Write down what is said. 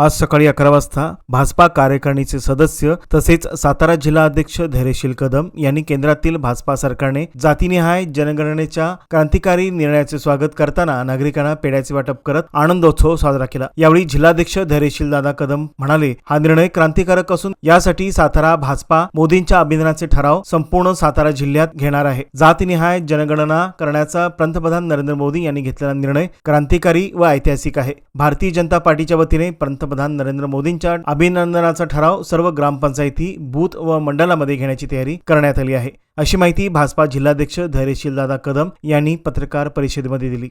आज सकाळी अकरा वाजता भाजपा कार्यकारिणीचे सदस्य तसेच सातारा जिल्हा अध्यक्ष धैर्यशील कदम यांनी केंद्रातील भाजपा सरकारने जातीनिहाय जनगणनेच्या क्रांतिकारी निर्णयाचे स्वागत करताना नागरिकांना पेढ्याचे वाटप करत आनंदोत्सव साजरा केला. यावेळी जिल्हाध्यक्ष धैर्यशील दादा कदम म्हणाले हा निर्णय क्रांतिकारक असून यासाठी सातारा भाजपा मोदींच्या अभिनंदनाचे ठराव संपूर्ण सातारा जिल्ह्यात घेणार आहे. जातीनिहाय जनगणना करण्याचा पंतप्रधान नरेंद्र मोदी यांनी घेतलेला निर्णय क्रांतिकारी व ऐतिहासिक आहे. भारतीय जनता पार्टीच्या वतीने पंतप्रधान नरेंद्र मोदींच्या अभिनंदनाचा ठराव सर्व ग्रामपंचायती बूथ व मंडळामध्ये घेण्याची तयारी करण्यात आली आहे. अशी माहिती भाजपा जिल्हाध्यक्ष धैर्यशील दादा कदम यांनी पत्रकार परिषदेमध्ये दिली.